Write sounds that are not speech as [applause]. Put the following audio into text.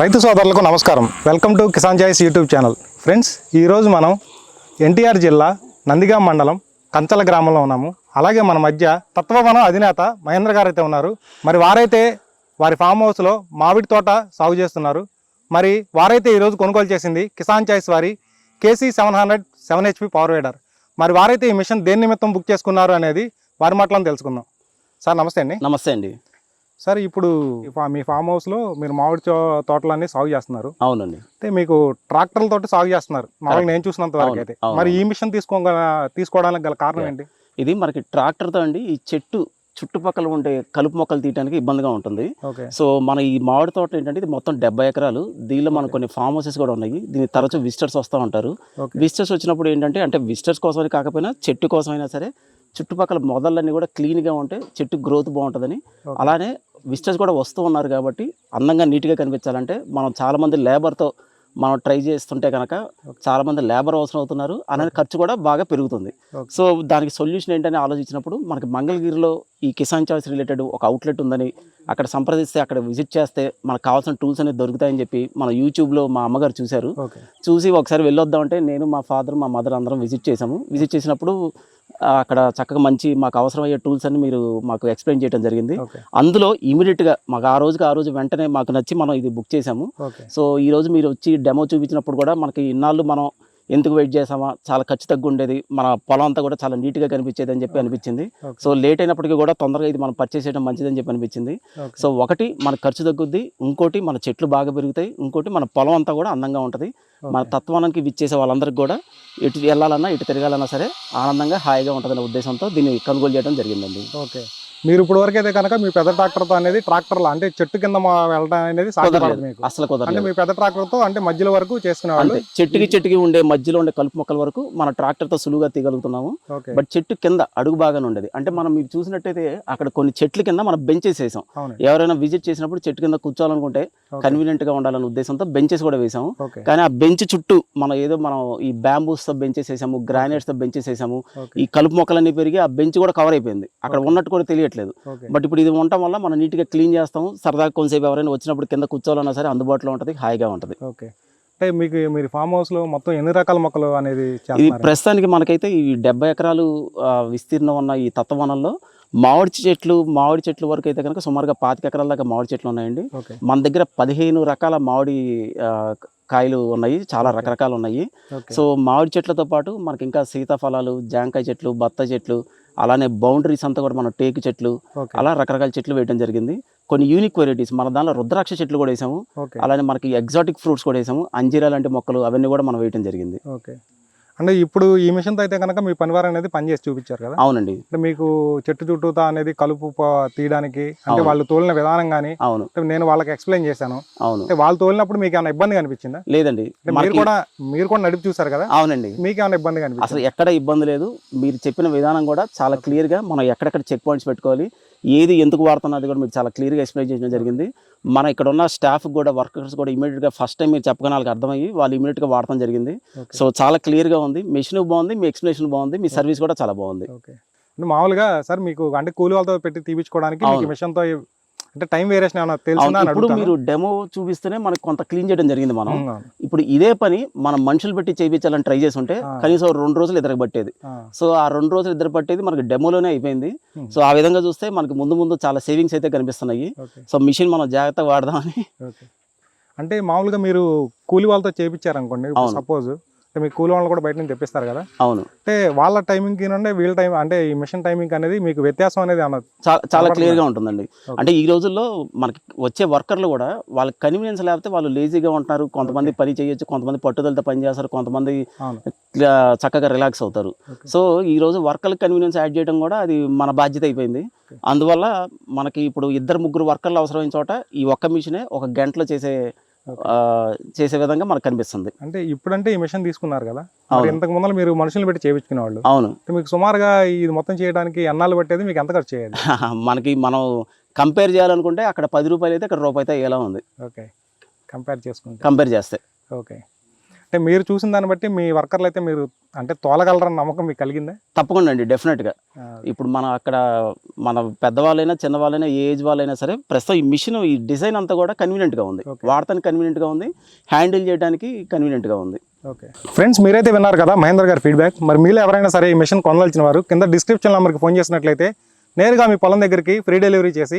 రైతు సోదరులకు నమస్కారం. Welcome to Kisan choice YouTube channel. Friends ఈరోజు మనం ఎన్టీఆర్ జిల్లా నందిగా మండలం కంచల గ్రామంలో ఉన్నాము. అలాగే మన మధ్య తత్వవనం అధినేత మహేంద్ర గారు అయితే ఉన్నారు. మరి వారైతే వారి ఫామ్ హౌస్లో మామిడి తోట సాగు చేస్తున్నారు. మరి వారైతే ఈరోజు కొనుగోలు చేసింది కిసాన్ చాయిస్ వారి KC seven hundred seven HP power weeder. మరి వారైతే ఈ మిషన్ దేని నిమిత్తం బుక్ చేసుకున్నారు అనేది వారి మాటలను తెలుసుకుందాం. సార్ నమస్తే అండి. నమస్తే అండి. సార్ ఇప్పుడు మీ ఫామ్ హౌస్లో మీరు మామిడి తోటలన్నీ సాగు చేస్తున్నారు. అవునండి. అంటే మీకు ట్రాక్టర్ల తోటి సాగు చేస్తున్నారు. మామూలుగా నేను చూసినంత వరకు అయితే. మరి ఈ మిషన్ తీసుకో తీసుకోవడానికి గల కారణం ఏంటి? ఇది మనకి ట్రాక్టర్తో అండి ఈ చెట్టు చుట్టుపక్కల ఉండే కలుపు మొక్కలు తీయడానికి ఇబ్బందిగా ఉంటుంది. సో మన ఈ మామిడి తోట ఏంటంటే ఇది మొత్తం డెబ్బై ఎకరాలు. దీనిలో మనకు కొన్ని ఫామ్ హౌసెస్ కూడా ఉన్నాయి. దీనికి తరచూ విజిటర్స్ వస్తూ ఉంటారు. విజిటర్స్ వచ్చినప్పుడు ఏంటంటే అంటే విజిటర్స్ కోసమని కాకపోయినా చెట్టు కోసమైనా సరే చుట్టుపక్కల మొదళ్ళన్నీ కూడా క్లీన్గా ఉంటే చెట్టు గ్రోత్ బాగుంటుందని. అలానే విజిటర్స్ కూడా వస్తూ ఉన్నారు కాబట్టి అందంగా నీట్గా కనిపించాలంటే మనం చాలామంది లేబర్తో మనం ట్రై చేస్తుంటే కనుక చాలామంది లేబర్ అవసరం అవుతున్నారు. అనేది ఖర్చు కూడా బాగా పెరుగుతుంది. సో దానికి సొల్యూషన్ ఏంటని ఆలోచించినప్పుడు మనకి మంగళగిరిలో ఈ కిసాన్ చాయిస్ రిలేటెడ్ ఒక అవుట్లెట్ ఉందని అక్కడ సంప్రదిస్తే అక్కడ విజిట్ చేస్తే మనకు కావాల్సిన టూల్స్ అనేది దొరుకుతాయని చెప్పి మన యూట్యూబ్లో మా అమ్మగారు చూశారు. చూసి ఒకసారి వెళ్ళొద్దామంటే నేను మా ఫాదర్ మా మదర్ అందరం విజిట్ చేసాము విజిట్ చేసినప్పుడు అక్కడ చక్కగా మంచి మాకు అవసరమయ్యే టూల్స్ అన్ని మీరు మాకు ఎక్స్ప్లెయిన్ చేయడం జరిగింది. అందులో ఇమీడియట్గా మాకు ఆ రోజుకి ఆ రోజు వెంటనే మాకు నచ్చి మనం ఇది బుక్ చేసాము సో ఈ రోజు మీరు వచ్చి డెమో చూపించినప్పుడు కూడా మనకి ఇన్నాళ్ళు మనం ఎందుకు వెయిట్ చేసామా చాలా ఖర్చు తగ్గు ఉండేది. మన పొలం అంతా కూడా చాలా నీట్గా కనిపించేది అని చెప్పి అనిపించింది. సో లేట్ అయినప్పటికీ కూడా తొందరగా ఇది మనం పర్చేస్ చేయడం మంచిదని చెప్పి అనిపించింది. సో ఒకటి మన ఖర్చు తగ్గుద్ది. ఇంకోటి మన చెట్లు బాగా పెరుగుతాయి. ఇంకోటి మన పొలం అంతా కూడా అందంగా ఉంటుంది. మన. తత్వానికి విచ్చేసే వాళ్ళందరికీ కూడా ఇటు వెళ్ళాలన్నా ఇటు తిరగాలన్నా సరే ఆనందంగా హాయిగా ఉంటుందనే ఉద్దేశంతో దీన్ని కొనుగోలు చేయడం జరిగిందండి. ఓకే. మీరు ఇప్పుడు వరకు అయితే కనుక మీ పెద్ద ట్రాక్టర్తో అనేది ట్రాక్టర్లో అంటే చెట్టు కింద వెళ్ళడం అనేది మీకు. అసలు అంటే మీ పెద్ద ట్రాక్టర్తో అంటే మధ్యలో వరకు చేసుకునేవాళ్ళు. చెట్టుకి చెట్టుకి ఉండే మధ్యలో ఉండే కలుపు మొక్కల వరకు మన ట్రాక్టర్తో సులువుగా తీయగలుగుతున్నాము. బట్ చెట్టు కింద అడుగు బాగానే ఉండేది. అంటే మనం మీరు చూసినట్టయితే అక్కడ కొన్ని చెట్ల కింద మనం బెంచెస్ వేసాం. ఎవరైనా విజిట్ చేసినప్పుడు చెట్టు కింద కూర్చోాలనుకుంటే. కన్వీనియంట్గా ఉండాలనే ఉద్దేశంతో బెంచెస్ కూడా వేసాము. కానీ ఆ బెంచ్ చుట్టూ మనం ఏదో మనం ఈ బ్యాంబూస్తో బెంచెస్ వేసాము గ్రానైట్స్తో బెంచెస్ వేసాము ఈ కలుపు మొక్కలన్నీ పెరిగి ఆ బెంచ్ కూడా కవర్ అయిపోయింది. అక్కడ. ఉన్నట్టు కూడా తెలియట్లేదు. ఓకే. బట్ ఇప్పుడు ఇది ఉండటం వల్ల మనం నీట్గా క్లీన్ చేస్తాము. సరదాగా కొంతసేపు ఎవరైనా వచ్చినప్పుడు కింద కూర్చోవాలన్నా సరే అందుబాటులో ఉంటుంది హాయిగా ఉంటుంది. ఓకే. అంటే మీకు మీరు ఫామ్ హౌస్లో మొత్తం ఎన్ని రకాల మొక్కలు అనేది ఇది ప్రస్తుతానికి మనకైతే ఈ డెబ్బై ఎకరాలు విస్తీర్ణం ఉన్న ఈ తత్వవనంలో మామిడి చెట్లు మామిడి చెట్లు వరకు అయితే కనుక సుమారుగా పాతిక ఎకరాల దాకా మామిడి చెట్లు ఉన్నాయండి. మన దగ్గర పదిహేను రకాల మామిడి కాయలు ఉన్నాయి. చాలా రకరకాలు ఉన్నాయి. సో మామిడి చెట్లతో పాటు మనకి ఇంకా సీతాఫలాలు జాంకాయ చెట్లు బత్తాయి చెట్లు అలానే బౌండరీస్ అంతా కూడా మనం టేకు చెట్లు అలా రకరకాల చెట్లు వేయడం జరిగింది. కొన్ని యూనిక్ వెరైటీస్ మన దానిలో రుద్రాక్ష చెట్లు కూడా వేసాము. అలానే మనకి ఎగ్జాటిక్ ఫ్రూట్స్ కూడా వేసాము. అంజీరా లాంటి మొక్కలు అవన్నీ కూడా మనం వేయడం జరిగింది. ఓకే. అంటే ఇప్పుడు ఈ మిషన్తో అయితే కనుక మీ పనివారం అనేది పని చేసి చూపించారు కదా? అవునండి. అంటే మీకు చెట్టు చుట్టూతా అనేది కలుపు తీయడానికి అంటే. వాళ్ళు తోలిన విధానం కానీ అవును. నేను వాళ్ళకి ఎక్స్ప్లెయిన్ చేశాను. అవును. అంటే వాళ్ళు తోలినప్పుడు మీకు ఏమైనా ఇబ్బంది కనిపించిందా? లేదండి. మీరు కూడా మీరు కూడా నడిపి చూసారు కదా? అవునండి. మీకు ఏమైనా ఇబ్బంది అసలు కనిపించింది ఎక్కడ ఇబ్బంది లేదు. మీరు చెప్పిన విధానం కూడా చాలా క్లియర్గా మనం ఎక్కడెక్కడ చెక్ పాయింట్స్ పెట్టుకోవాలి ఏది ఎందుకు వాడుతున్నది కూడా మీకు చాలా క్లియర్గా ఎక్స్ప్లెయిన్ చేయడం జరిగింది. మన ఇక్కడ ఉన్న స్టాఫ్ కూడా వర్కర్స్ కూడా ఇమీడియట్గా ఫస్ట్ టైం మీరు చెప్పగానే వాళ్ళకి అర్థమయ్యి వాళ్ళు ఇమీడియట్గా వాడటం జరిగింది. సో చాలా క్లియర్గా ఉంది. మెషిన్ బాగుంది మీ ఎక్స్ప్లెనేషన్ బాగుంది మీ సర్వీస్ కూడా చాలా బాగుంది. మామూలుగా సార్ మీకు అంటే కూలి వాళ్ళతో పెట్టి తీపించుకోవడానికి. మిషన్తో అంటే టైం వేరియేషన్ ఏమైనా తెలిసిందా అని ఇప్పుడు. మీరు డెమో చూపిస్తేనే మనకు కొంత క్లీన్ చేయడం జరిగింది మనం. ఇప్పుడు ఇదే పని మనం మనుషులు పెట్టి చేయించాలని ట్రై చేసి ఉంటే. కనీసం రెండు రోజులు ఇద్దరికి పట్టేది సో ఆ రెండు రోజులు ఇద్దరు పట్టేది మనకి డెమోలోనే అయిపోయింది. సో ఆ విధంగా చూస్తే మనకి ముందు ముందు చాలా సేవింగ్స్ అయితే కనిపిస్తున్నాయి సో మిషన్ మనం జాగ్రత్తగా వాడదామని అంటే మామూలుగా మీరు కూలి వాళ్ళతో చేపించారనుకోండి అవును. సపోజ్ మీ కూలి వాళ్ళు కూడా బయట నుంచి తెప్పిస్తారు కదా అవును అంటే వాళ్ళ టైమింగ్ నుండి వీళ్ళ టైం అంటే ఈ మిషన్ టైమింగ్ అనేది మీకు వ్యత్యాసం అనేది చాలా? క్లియర్గా ఉంటుందండి. అంటే ఈ రోజుల్లో మనకి వచ్చే వర్కర్లు కూడా వాళ్ళకి కన్వీనియన్స్ లేకపోతే వాళ్ళు లేజీగా ఉంటున్నారు కొంతమంది పని చేయొచ్చు కొంతమంది పట్టుదలతో పని చేస్తారు కొంతమంది చక్కగా రిలాక్స్ అవుతారు. సో ఈ రోజు వర్కర్లకు కన్వీనియన్స్ యాడ్ చేయడం కూడా అది మన బాధ్యత అయిపోయింది. అందువల్ల మనకి ఇప్పుడు ఇద్దరు ముగ్గురు వర్కర్లు అవసరమైన చోట ఈ ఒక్క మిషనే ఒక గంటలో చేసే చేసే విధంగా మనకు కనిపిస్తుంది. అంటే ఇప్పుడంటే ఈ మిషన్ తీసుకున్నారు కదా. ఇంతకు ముందర మీరు మనుషులు పెట్టి చేయించుకునే వాళ్ళు అవును మీకు సుమారుగా ఇది మొత్తం చేయడానికి ఎన్నాళ్ళు పట్టేది? మీకు ఎంత ఖర్చు చేయాలి [laughs] మనకి మనం కంపేర్ చేయాలనుకుంటే అక్కడ పది రూపాయలు అయితే ఇక్కడ రూపాయి అయితే ఎలా ఉంది. ఓకే. కంపేర్ చేసుకుంటే. కంపేర్ చేస్తే. ఓకే. అంటే మీరు చూసిన దాన్ని బట్టి మీ వర్కర్లు అయితే మీరు అంటే తోలగలరని నమ్మకం మీకు కలిగిందా? తప్పకుండా అండి డెఫినెట్గా ఇప్పుడు మనం అక్కడ మన పెద్దవాళ్ళైనా చిన్నవాళ్ళైనా ఏ ఏజ్ వాళ్ళైనా సరే ప్రస్తుతం ఈ మిషన్ ఈ డిజైన్ అంతా కూడా కన్వీనియంట్గా ఉంది. వాడటానికి కన్వీనియంట్గా ఉంది హ్యాండిల్ చేయడానికి కన్వీనియంట్గా ఉంది. ఓకే. ఫ్రెండ్స్ మీరైతే విన్నారు కదా మహేందర్ గారి ఫీడ్బ్యాక్ మరి మీలో ఎవరైనా సరే ఈ మిషన్ కొనవలసిన వారు కింద డిస్క్రిప్షన్ నెంబర్కి ఫోన్ చేసినట్లయితే నేరుగా మీ పొలం దగ్గరికి ఫ్రీ డెలివరీ చేసి